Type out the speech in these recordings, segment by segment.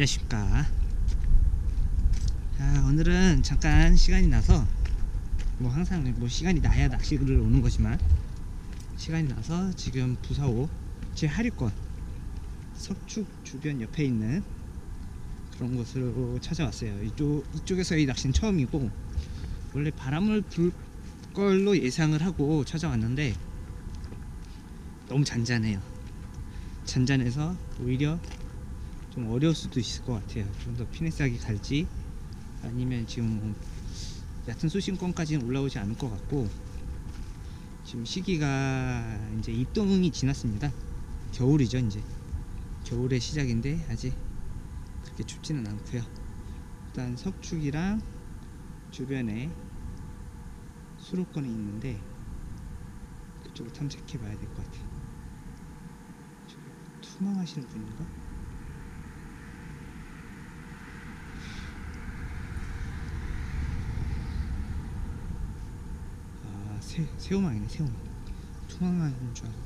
안녕하십니까 자 오늘은 잠깐 시간이 나서 뭐 항상 뭐 시간이 나야 낚시를 오는 거지만 시간이 나서 지금 부사호 제 하류권 석축 주변 옆에 있는 그런 곳으로 찾아왔어요. 이쪽, 이쪽에서의 낚시는 처음이고 원래 바람을 불 걸로 예상을 하고 찾아왔는데 너무 잔잔해요. 잔잔해서 오히려 좀 어려울 수도 있을 것 같아요. 좀 더 피네스하게 갈지 아니면 지금 뭐 얕은 수심권까지는 올라오지 않을 것 같고 지금 시기가 이제 입동이 지났습니다. 겨울이죠 이제 겨울의 시작인데 아직 그렇게 춥지는 않고요. 일단 석축이랑 주변에 수로권이 있는데 그쪽을 탐색해 봐야 될 것 같아요. 투망하시는 분인가? 아, 새, 새우망이네, 새우망. 투망하는 줄 알고.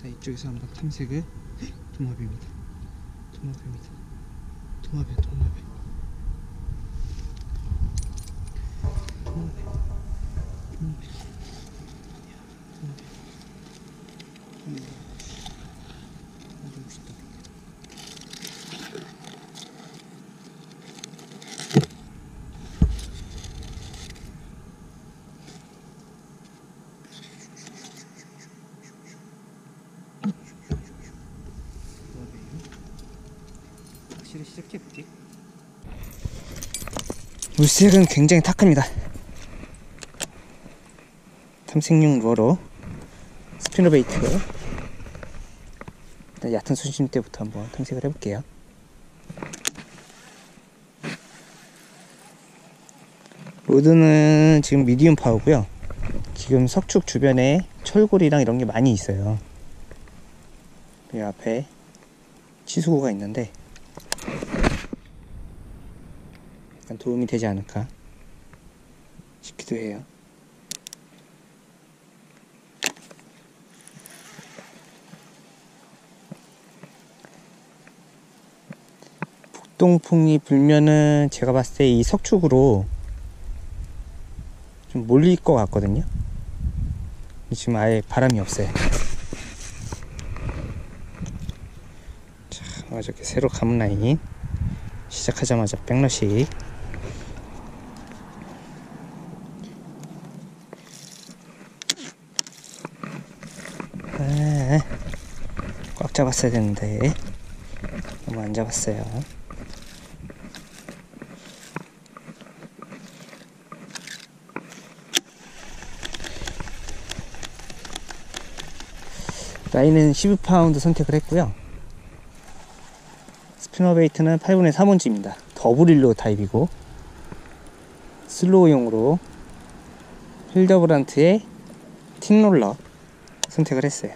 자, 이쪽에서 한번 탐색을. 헉, 도마뱀이다. 도마뱀이다. 도마뱀, 도마뱀. 도마뱀. 도마뱀. 야, 도마뱀. 음. 아주 멋있다. 낚 시작해볼게. 물색은 굉장히 탁합니다. 탐색용 루어로 스피너 베이트 일단 얕은 수심 때부터 한번 탐색을 해볼게요. 로드는 지금 미디움 파워고요. 지금 석축 주변에 철골이랑 이런 게 많이 있어요. 이 앞에 치수구가 있는데 약간 도움이 되지 않을까 싶기도 해요. 북동풍이 불면은 제가 봤을 때 이 석축으로 좀 몰릴 것 같거든요. 지금 아예 바람이 없어요. 자, 어저께 새로 감은 라인 시작하자마자 백러시 아, 꽉 잡았어야 되는데 너무 안 잡았어요. 라인은 12파운드 선택을 했고요. 스피너 베이트는 8분의 3온지입니다. 더블일로 타입이고 슬로우용으로 힐더브란트의 틴롤러 선택을 했어요.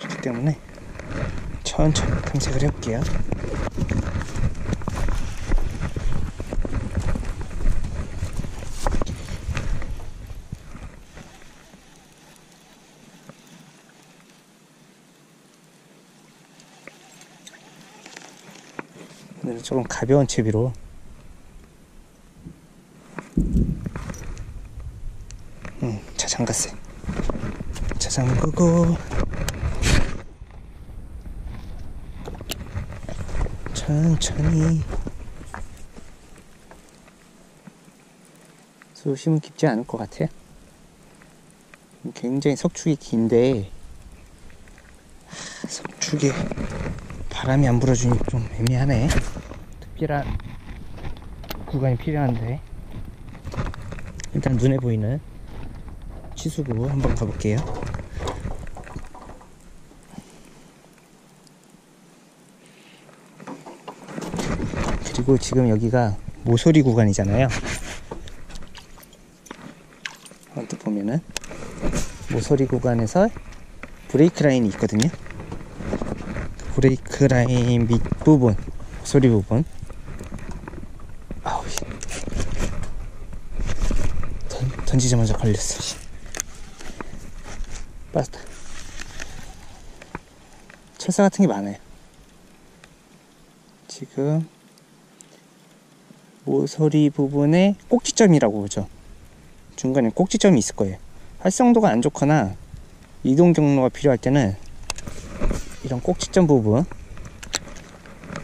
그렇기 때문에 천천히 탐색을 해볼게요. 오늘은 조금 가벼운 채비로. 음, 자 잠갔어요. 자 잠그고 천천히 수심은 깊지 않을 것 같아요 굉장히 석축이 긴데 하, 석축에 바람이 안 불어주니 좀 애매하네. 특별한 구간이 필요한데 일단 눈에 보이는 치수구 한번 가볼게요. 그리고 지금 여기가 모서리 구간이잖아요. 언뜻 보면은 모서리 구간에서 브레이크 라인이 있거든요. 브레이크 라인 밑부분 소리 부분 아우 씨. 던, 던지자마자 걸렸어 씨. 빠졌다. 철사 같은 게 많아요. 지금 모서리 부분에 꼭지점이라고 보죠. 중간에 꼭지점이 있을 거예요. 활성도가 안 좋거나 이동 경로가 필요할 때는 이런 꼭지점 부분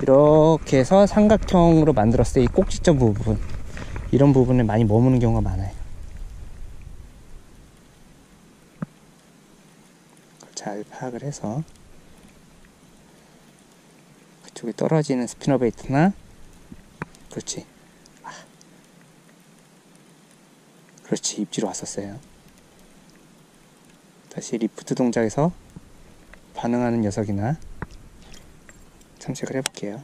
이렇게 해서 삼각형으로 만들었을 때 이 꼭지점 부분 이런 부분에 많이 머무는 경우가 많아요. 잘 파악을 해서 그쪽에 떨어지는 스피너 베이트나 그렇지 아. 그렇지 입지로 왔었어요. 다시 리프트 동작에서 반응하는 녀석이나 탐색을 해볼게요.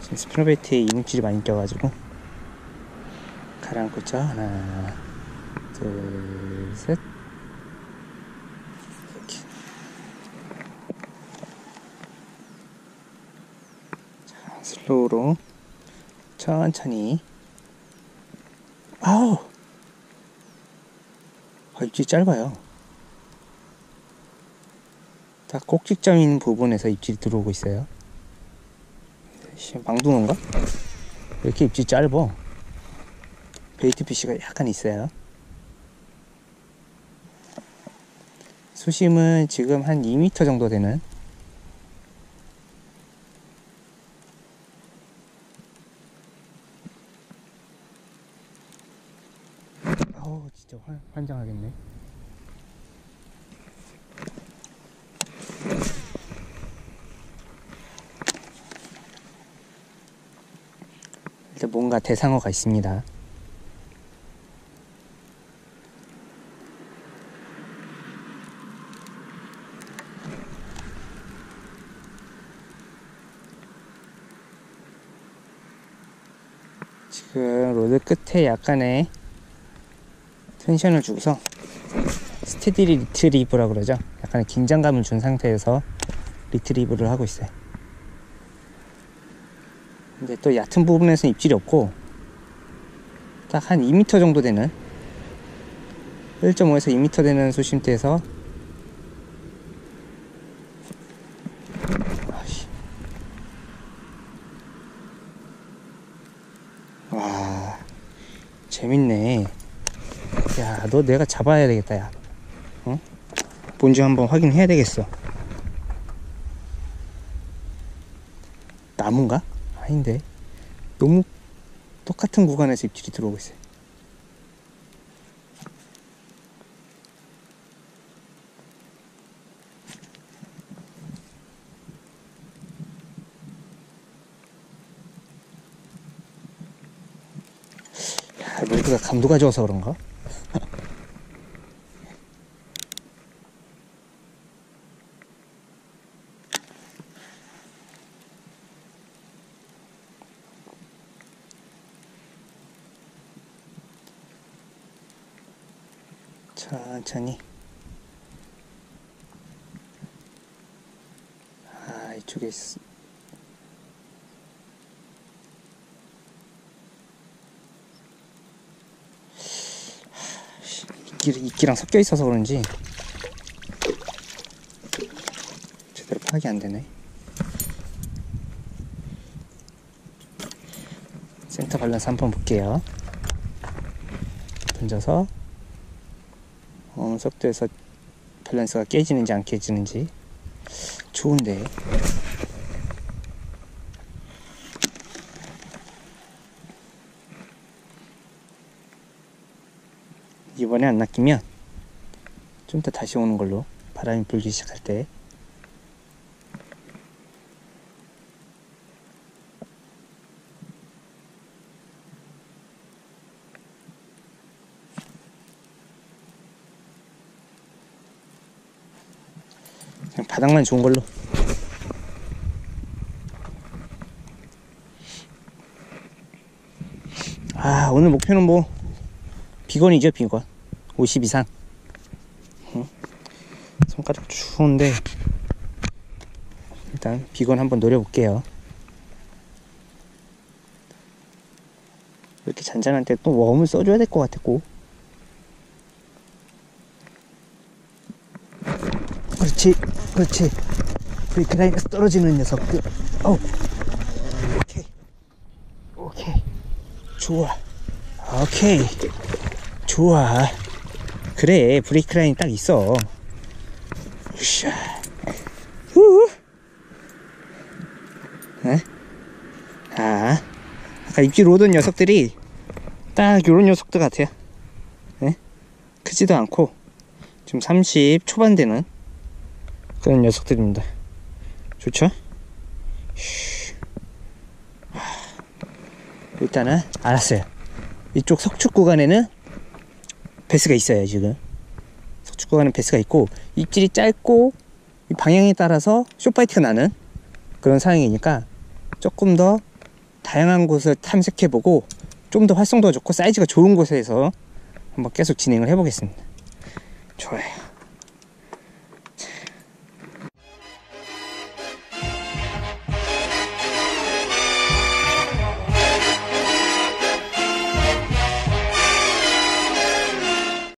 지금 스피너 베이트에 이물질이 많이 껴가지고 가라앉고 있죠? 하나 둘셋 이렇게 자 슬로우로 천천히. 아우! 아, 입질이 짧아요. 딱 있는 부분에서 입질이 들어오고 있어요. 씨, 망둥어인가? 왜 이렇게 입질이 짧어 베이트 피쉬가 약간 있어요. 수심은 지금 한 2m 정도 되는 아우 진짜 환, 환장하겠네. 뭔가 대상어가 있습니다. 지금 로드 끝에 약간의 텐션을 주고서 스테디 리트리브라 그러죠. 약간의 긴장감을 준 상태에서 리트리브를 하고 있어요. 근데 또 얕은 부분에서 입질이 없고 딱 한 2m 정도 되는 1.5에서 2m 되는 수심대에서. 와 재밌네 야 너 내가 잡아야 되겠다 야 어? 뭔지 한번 확인해야 되겠어 나무인가? 아닌데 너무 똑같은 구간에서 입질이 들어오고 있어요 야, 로드가 감도가 좋아서 그런가? 천천히. 아 이쪽에 있... 이끼, 이끼랑 섞여 있어서 그런지 제대로 파악이 안 되네. 센터 밸런스 한번 볼게요. 던져서 어느 속도에서 밸런스가 깨지는지 안 깨지는지. 좋은데. 이번에 안 낚이면 좀 이따 다시 오는 걸로 바람이 불기 시작할 때 바닥만 좋은 걸로. 아 오늘 목표는 뭐 비건이죠 비건. 50 이상. 응? 손가락 추운데 일단 비건 한번 노려볼게요. 이렇게 잔잔할 때또 웜을 써줘야 될것꼭 그렇지 그렇지. 브레이크 라인에서 떨어지는 녀석들 어우. 오케이. 오케이. 좋아. 오케이. 좋아. 그래 브레이크 라인 딱 있어. 샤 후. 에? 아. 아까 입질 오던 녀석들이 딱 요런 녀석들 같아요. 예? 크지도 않고 지금 30 초반 되는 그런 녀석들입니다 좋죠? 일단은 알았어요 이쪽 석축 구간에는 베스가 있어요 지금 석축 구간에 베스가 있고 입질이 짧고 이 방향에 따라서 쇼파이트가 나는 그런 상황이니까 조금 더 다양한 곳을 탐색해보고 좀 더 활성도가 좋고 사이즈가 좋은 곳에서 한번 계속 진행을 해보겠습니다. 좋아요.